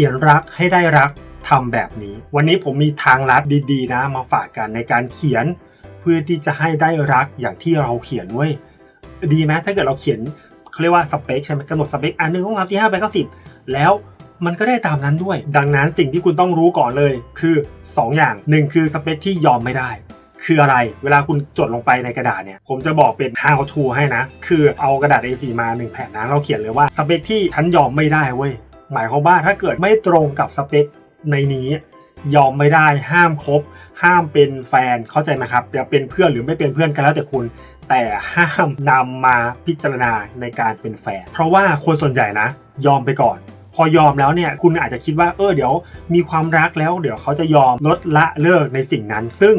ขียนรักให้ได้รักทำแบบนี้ วันนี้ผมมีทางลัดดีๆ นะ มาฝากกันในการเขียน เพื่อที่จะให้ได้รักอย่างที่เราเขียนเว้ยดีไหมถ้าเกิดเราเขียนเขาเรียกว่าสเปคใช่ไหมกำหนดสเปคอันหนึ่งต้องทำที่ห้าไปเก็สิบแล้วมันก็ได้ตามนั้นด้วย ดังนั้นสิ่งที่คุณต้องรู้ก่อนเลยคือ 2 อย่างหนึ่งคือสเปคที่ยอมไม่ได้ คืออะไร เวลาคุณจดลงไปในกระดาษเนี่ย ผมจะบอกเป็น how to ให้นะ คือเอากระดาษ A4 มา 1 แผ่นนะ เราเขียนเลยว่าสเปคที่ฉันยอมไม่ได้เว้ย หมายความว่าถ้าเกิดไม่ตรงกับสเปคในนี้ยอมไม่ได้ห้ามคบ ห้ามเป็นแฟนเข้าใจไหมครับจะเป็นเพื่อนหรือไม่เป็นเพื่อนกันแล้วแต่คุณ แต่ห้ามนำมาพิจารณาในการเป็นแฟน เพราะว่าคนส่วนใหญ่นะ ยอมไปก่อน พอยอมแล้วเนี่ยคุณอาจจะคิดว่าเออเดี๋ยว มีความรักแล้ว เดี๋ยวเขาจะยอมลดละเลิกในสิ่งนั้น ซึ่ง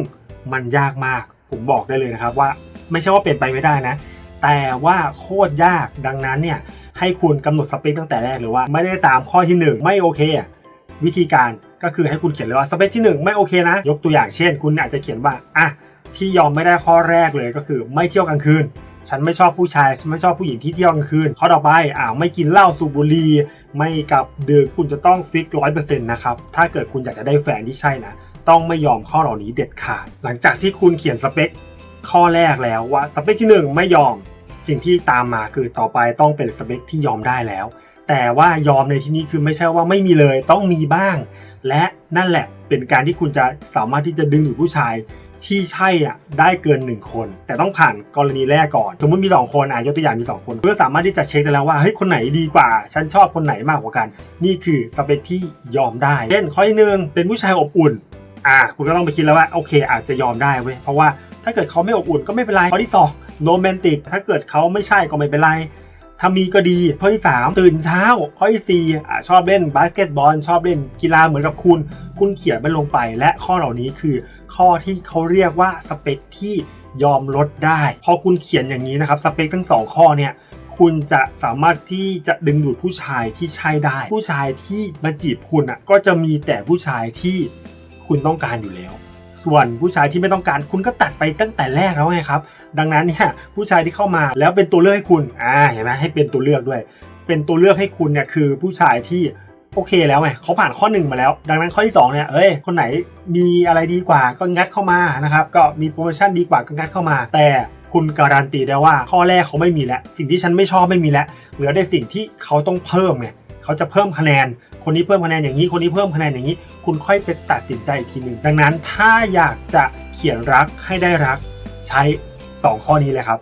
มันยากมาก ผมบอกได้เลยนะครับว่า ไม่ใช่ว่าเป็นไปไม่ได้นะ แต่ว่าโคตรยากดังนั้นเนี่ย ให้คุณกำหนดสเปคตั้งแต่แรกเลยว่าไม่ได้ตามข้อที่ 1 ไม่โอเคอวิธีการก็คือให้คุณเขียนเลยว่าสเปคที่ 1 ไม่โอเคนะ ยกตัวอย่างเช่น คุณอาจจะเขียนว่าอะที่ยอมไม่ได้ข้อแรกเลยก็คือไม่เที่ยวกลางคืน ฉันไม่ชอบผู้ชายฉันไม่ชอบผู้หญิงที่เที่ยวกลางคืนข้อต่อไปอ่าไม่กินเหล้าสูบบุหรี่ไม่กับดื่มคุณจะต้องฟิกร้อยเปอร์เซ็นต์นะครับถ้าเกิดคุณอยากจะได้แฟนที่ใช่นะต้องไม่ยอมข้อเหล่านี้เด็ดขาด หลังจากที่คุณเขียนสเปคข้อแรกแล้วว่าสเปคที่ 1 ไม่ยอม สิ่งที่ตามมาคือต่อไปต้องเป็นสเปคที่ยอมได้แล้ว แต่ว่ายอมในที่นี้คือไม่ใช่ว่าไม่มีเลยต้องมีบ้าง และนั่นแหละเป็นการที่คุณจะสามารถที่จะดึงดูดผู้ชายที่ใช่อะได้เกิน 1 คน แต่ต้องผ่านกรณีแรกก่อน สมมติมี 2 คนอะยกตัวอย่างมี 2 คนคุณก็สามารถที่จะเช็คได้แล้วว่าเฮ้ยคนไหนดีกว่า ฉันชอบคนไหนมากกว่ากัน นี่คือสเปคที่ยอมได้เช่นข้อที่หนึ่งเป็นผู้ชายอบอุ่นอ่าคุณก็ต้องไปคิดแล้วว่าโอเค อาจจะยอมได้เว้ยเพราะว่า ถ้าเกิดเขาไม่อบอุ่นก็ไม่เป็นไรข้อที่2โรแมนติกถ้าเกิดเขาไม่ใช่ก็ไม่เป็นไรถ้ามีก็ดี ข้อที่ 3 ตื่นเช้า ข้อที่4อ่ชอบเล่นบาสเกตบอล ชอบเล่นกีฬาเหมือนกับคุณ คุณเขียนมันลงไป และข้อเหล่านี้คือ ข้อที่เขาเรียกว่าสเปคที่ยอมลดได้ พอคุณเขียนอย่างนี้นะครับ สเปคทั้งสองข้อเนี่ย คุณจะสามารถที่จะดึงดูดผู้ชายที่ใช่ได้ ผู้ชายที่มาจีบคุณอะ ก็จะมีแต่ผู้ชายที่คุณต้องการอยู่แล้ว ส่วนผู้ชายที่ไม่ต้องการคุณก็ตัดไปตั้งแต่แรกแล้วไงครับ ดังนั้นเนี่ยผู้ชายที่เข้ามาแล้วเป็นตัวเลือกให้คุณอ่าเห็นไหมให้เป็นตัวเลือกด้วย เป็นตัวเลือกให้คุณเนี่ยคือผู้ชายที่โอเคแล้วไงเขาผ่านข้อหนึ่งมาแล้ว ดังนั้นข้อที่สองเนี่ยเอ้ยคนไหนมีอะไรดีกว่าก็งัดเข้ามานะครับก็มีโปรโมชั่นดีกว่าก็งัดเข้ามา แต่คุณการันตีได้ว่าข้อแรกเขาไม่มีแล้ว สิ่งที่ฉันไม่ชอบไม่มีแล้วเหลือแต่สิ่งที่เขาต้องเพิ่มไงเขาจะเพิ่มคะแนน คนนี้เพิ่มคะแนนอย่างนี้ คนนี้เพิ่มคะแนนอย่างนี้ คุณค่อยไปตัดสินใจอีกทีหนึ่งดังนั้นถ้าอยากจะเขียนรักให้ได้รัก ใช้ 2 ข้อนี้เลยครับ